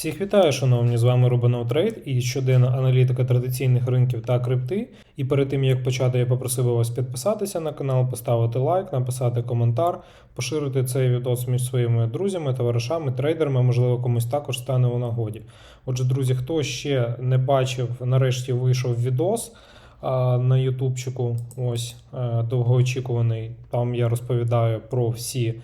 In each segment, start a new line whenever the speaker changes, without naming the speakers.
Всіх вітаю, шановні, з вами Рубанов Трейд і щоденна аналітика традиційних ринків та крипти. І перед тим як почати, я попросив вас підписатися на канал, поставити лайк, написати коментар, поширити цей відос між своїми друзями, товаришами, трейдерами, можливо, комусь також стане у нагоді. Отже, друзі, хто ще не бачив, нарешті вийшов відос на Ютубчику, ось е, довгоочікуваний. Там я розповідаю про всі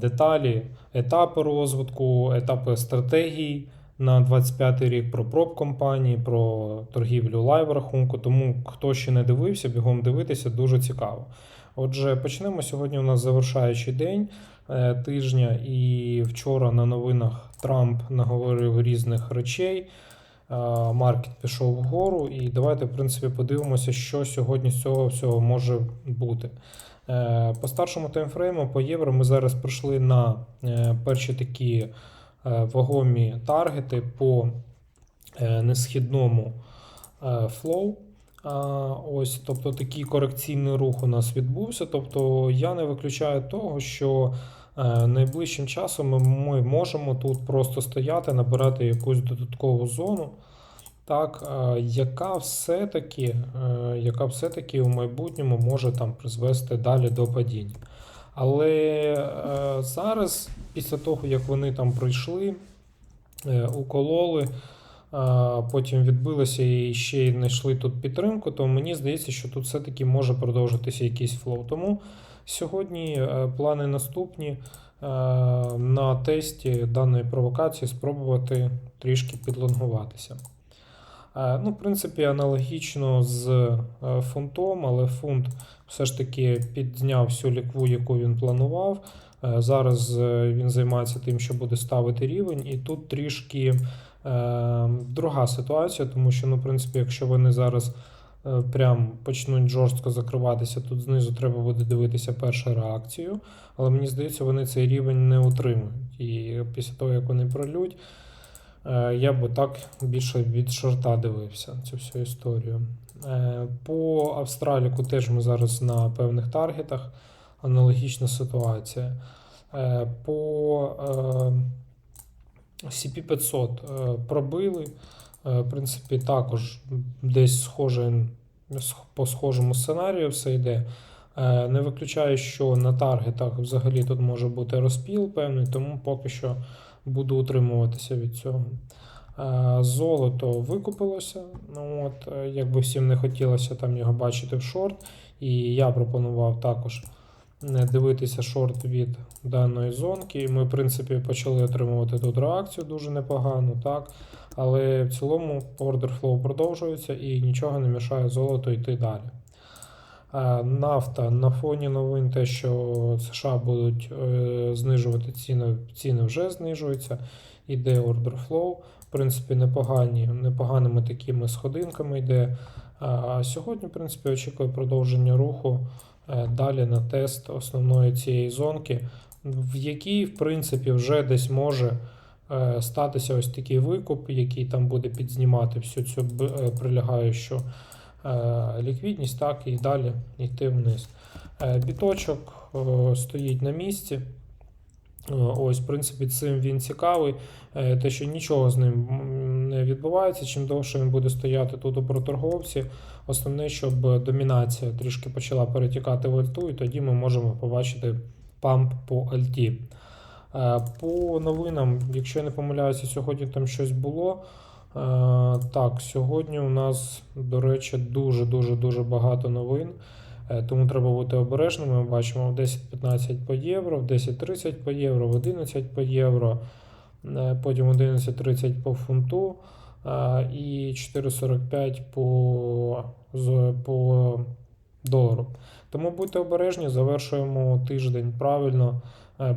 деталі, етапи розвитку, етапи стратегій на 25 рік, про проб компанії, про торгівлю лайв рахунку. Тому хто ще не дивився, бігом дивитися, дуже цікаво. Отже, почнемо сьогодні. У нас завершаючий день е, тижня, і вчора на новинах Трамп наговорив різних речей. Е, Маркет пішов вгору, і давайте, в принципі, подивимося, що сьогодні з цього всього може бути. Е, По старшому таймфрейму по євро ми зараз пройшли на е, перші такі вагомі таргети по несхідному флоу. Ось, тобто такий корекційний рух у нас відбувся. Тобто я не виключаю того, що найближчим часом ми, можемо тут просто стояти, набирати якусь додаткову зону, так, е, яка все-таки, е, яка все-таки у майбутньому може там призвести далі до падіння. Але е, зараз, після того, як вони там пройшли, е, укололи, потім відбилися і ще й знайшли тут підтримку, то мені здається, що тут все-таки може продовжитися якийсь флоу. Тому сьогодні е, плани наступні е, на тесті даної провокації спробувати трішки підлонгуватися. Е, Ну, в принципі, аналогічно з фунтом, але фунт все ж таки підняв всю лікву, яку він планував. Зараз він займається тим, що буде ставити рівень, і тут трішки друга ситуація, тому що, ну, в принципі, якщо вони зараз прям почнуть жорстко закриватися, тут знизу треба буде дивитися першу реакцію. Але мені здається, вони цей рівень не утримують. І після того, як вони пролють, е, я б так більше від шорта дивився цю всю історію. Е, По Австраліку теж ми зараз на певних таргетах. Аналогічна ситуація. Е, По е, CP500 е, пробили. Е, В принципі, також десь схоже по схожому сценарію все йде. Е, Не виключаю, що на таргетах взагалі тут може бути розпіл певний, тому поки що буду утримуватися від цього. Е, Золото викупилося. Ну, от, якби всім не хотілося там його бачити в шорт. І я пропонував також дивитися шорт від даної зонки. Ми, в принципі, почали отримувати тут реакцію дуже непогану, так. Але в цілому ордер флоу продовжується і нічого не мішає золоту йти далі. Е, Нафта на фоні новин, те, що США будуть е, знижувати ціни, ціни вже знижуються. Іде ордер флоу. В принципі, непогані, непоганими такими сходинками йде. А сьогодні, в принципі, очікую продовження руху е, далі на тест основної цієї зонки, в якій, в принципі, вже десь може е, статися ось такий викуп, який там буде підзнімати всю цю е, прилягаючу е, ліквідність, так, і далі йти вниз. Е, Біточок е, стоїть на місці. Е, Ось, в принципі, цим він цікавий. Е, Те, що нічого з ним не відбувається, чим довше він буде стояти тут у проторговці, основне, щоб домінація трішки почала перетікати в альту, і тоді ми можемо побачити памп по альті. Е, По новинам, якщо я не помиляюся, сьогодні там щось було. Е, Так, сьогодні у нас, до речі, дуже-дуже дуже багато новин. Е, Тому треба бути обережними. Ми бачимо в 10-15 по євро, в 10-30 по євро, в 11 по євро, потім 11.30 по фунту і 4.45 по, по долару. Тому будьте обережні, завершуємо тиждень правильно,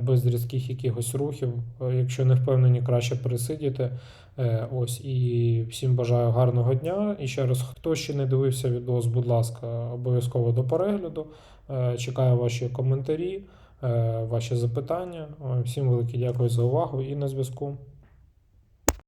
без різких якихось рухів. Е, Якщо не впевнені, краще пересидіти. Е, Ось і всім бажаю гарного дня. І ще раз, хто ще не дивився відос, будь ласка, обов'язково до перегляду. Е, Чекаю ваші коментарі, е, ваші запитання. Е, Всім велике дякую за увагу і на зв'язку.